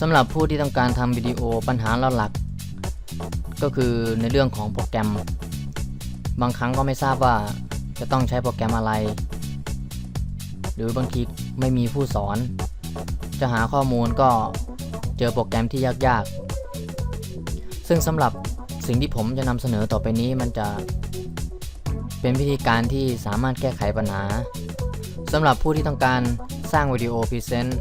สำหรับผู้ที่ต้องการทำวิดีโอปัญหาหลักๆก็คือในเรื่องของโปรแกรม บางครั้งก็ไม่ทราบว่าจะต้องใช้โปรแกรมอะไร หรือบางทีไม่มีผู้สอน จะหาข้อมูลก็เจอโปรแกรมที่ยากๆ ซึ่งสำหรับสิ่งที่ผมจะนำเสนอต่อไปนี้มันจะเป็นวิธีการที่สามารถแก้ไขปัญหาสำหรับผู้ที่ต้องการสร้างวิดีโอพรีเซนต์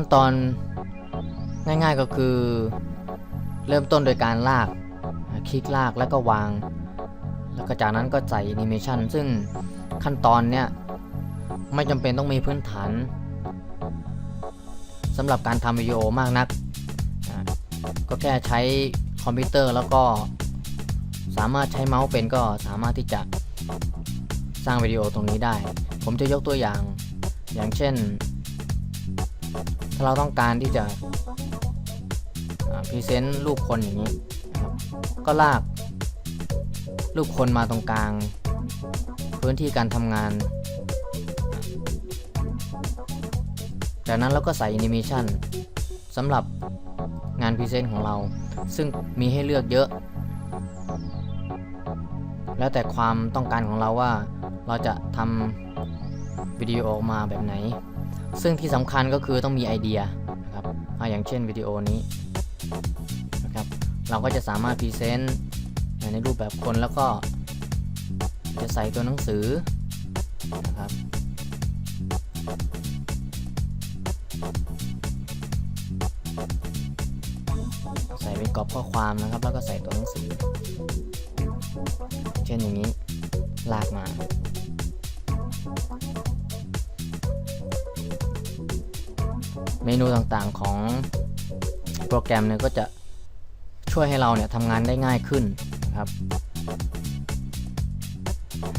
ขั้นตอนง่ายๆก็คือ เริ่มต้นโดยการลาก คลิกลากแล้วก็วาง แล้วก็จากนั้นก็ใส่แอนิเมชันซึ่งขั้นตอนเนี้ยไม่จำเป็นต้องมีพื้นฐานสำหรับการทำวิดีโอมากนัก ก็แค่ใช้คอมพิวเตอร์แล้วก็สามารถใช้เมาส์เป็นก็สามารถที่จะสร้างวิดีโอตรงนี้ได้ ผมจะยกตัวอย่างอย่างเช่น ถ้าเราต้องการที่จะพรีเซนต์รูปคนอย่างนี้นะครับก็ลากรูปคนมาตรงกลาง พื้นที่การทำงาน จากนั้นเราก็ใส่แอนิเมชันสำหรับงานพรีเซนต์ของเรา ซึ่งมีให้เลือกเยอะ แล้วแต่ความต้องการของเราว่าเราจะทำวิดีโอออกมาแบบไหน ซึ่งที่สำคัญก็คือต้องมีไอเดียนะครับออย่างเช่นวิดีโอนี้นะครับเราก็จะสามารถพรีเซนต์ในรูปแบบคนแล้วก็จะใส่ตัวหนังสือนะครับใส่เป็นกรอบข้อความนะครับ แล้วก็ใส่ตัวหนังสือ เช่นอย่างนี้ลากมา เมนูต่างๆของโปรแกรมเนี่ยก็จะช่วยให้เราเนี่ยทำงานได้ง่ายขึ้นนะครับ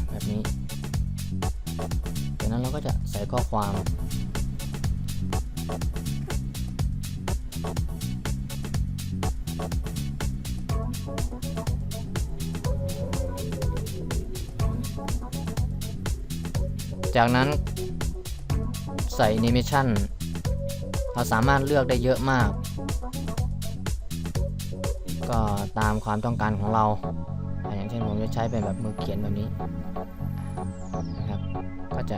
แบบนี้จากนั้นเราก็จะใส่ข้อความจากนั้นใส่ a นิเมชัน เราสามารถเลือกได้เยอะมาก ก็ตามความต้องการของเรา อย่างเช่นผมจะใช้เป็นแบบมือเขียนแบบนี้นะครับก็จะ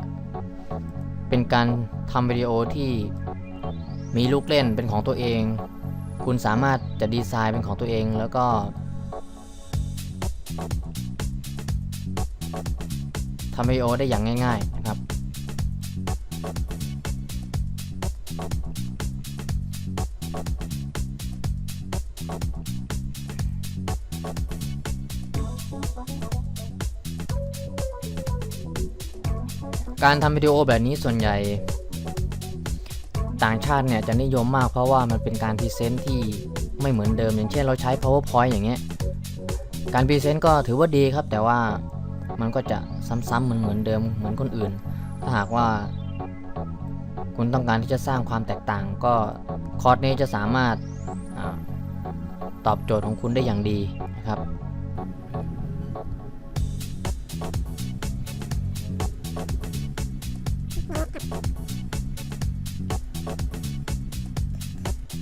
เป็นการทำวิดีโอที่มีลูกเล่นเป็นของตัวเอง คุณสามารถจะดีไซน์เป็นของตัวเองแล้วก็ทำวิดีโอได้อย่างง่าย ๆ นะครับ การทำวิดีโอแบบนี้ส่วนใหญ่ ต่างชาติเนี่ยจะนิยมมากเพราะว่ามันเป็นการพรีเซนต์ที่ไม่เหมือนเดิม อย่างเช่นเราใช้ powerpoint อย่างเงี้ยการพรีเซนต์ก็ถือว่าดีครับ แต่ว่ามันก็จะซ้ำๆเหมือนเหมือนเดิมเหมือนคนอื่น ถ้าหากว่า คุณต้องการที่จะสร้างความแตกต่าง ก็คอร์สนี้จะสามารถอตอบโจทย์ของคุณได้อย่างดีนะครับ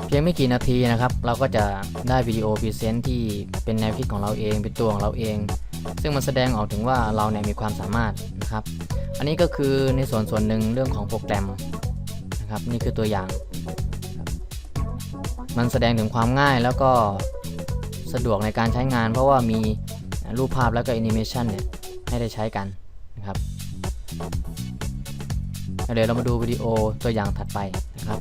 เพียงไม่กี่นาทีนะครับ เราก็จะได้วิดีโอพรีเซนต์ที่เป็นแนวคิดของเราเอง เป็นตัวของเราเอง ซึ่งมันแสดงออกถึงว่าเราเนี่ยมีความสามารถนะครับ อันนี้ก็คือในส่วนส่วนหนึ่งเรื่องของโปรแกรมนะครับนี่คือตัวอย่าง มันแสดงถึงความง่ายแล้วก็สะดวกในการใช้งาน เพราะว่ามีรูปภาพแล้วก็แอนิเมชันเนี่ยให้ได้ใช้กันนะครับเดี๋ยวเรามาดูวิดีโอตัวอย่างถัดไปนะครับ